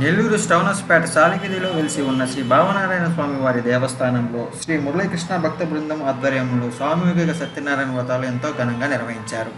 నెల్లూరు స్టౌనస్పేట సాలిగిరిలో వెలిసి ఉన్న శ్రీ భావనారాయణ స్వామి వారి దేవస్థానంలో శ్రీ మురళీకృష్ణ భక్త బృందం ఆధ్వర్యంలో స్వామివిగ సత్యనారాయణ వ్రతాలు ఎంతో ఘనంగా నిర్వహించారు.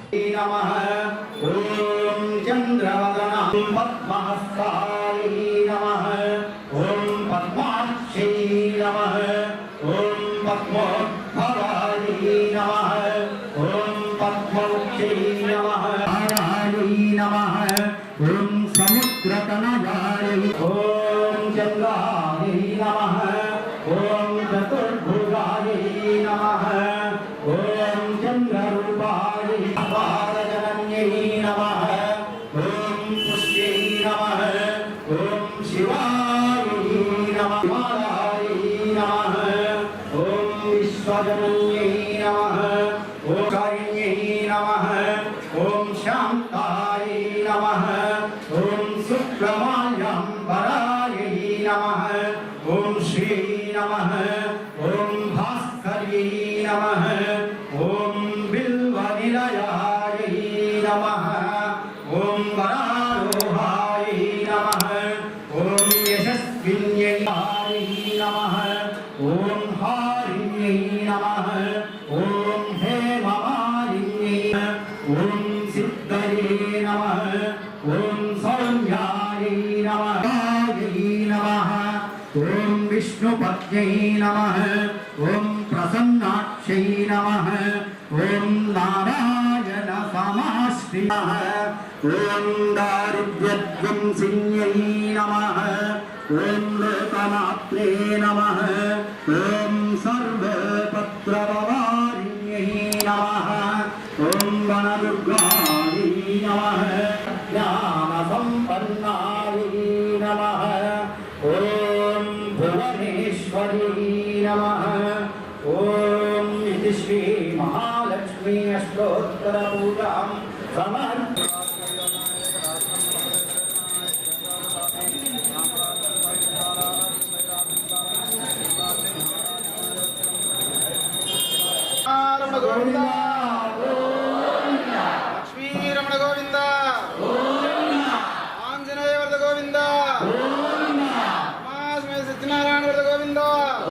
నమ ஓம் செங்காயை நம ஓம் சதுர்புகாயை நம ஓம் சந்திரூபாயை பாரஜனன்யை நம ஓம் புஷ்யை நம ஓம் சிவாயை நம சிவாயை நம ஓம் விஸ்வஜனன்யை நம ஓம் காரிண்யை நம ஓம் சாந்தாயை நம ॐ श्री नमः ॐ भास्कर्यै नमः ॐ बिल्वनिलयायै नमः ॐ वरारोहायै नमः ॐ यशस्विन्यै नमः ॐ हारिण्यै नमः ॐ हेममालिन्यै ॐ विष्णुपत्यै नमः ॐ प्रसन्नाक्षै नमः ॐ नारायण समाश्रियः ॐ दारिद्र्यध्वंसिन्यै नमः ॐ लोकमात्रे नमः ॐ सर्वपत्रपवारिण्यै श्रीमहालक्ष्मी अष्टोत्तरपूजां समर्प రమణ గోవింద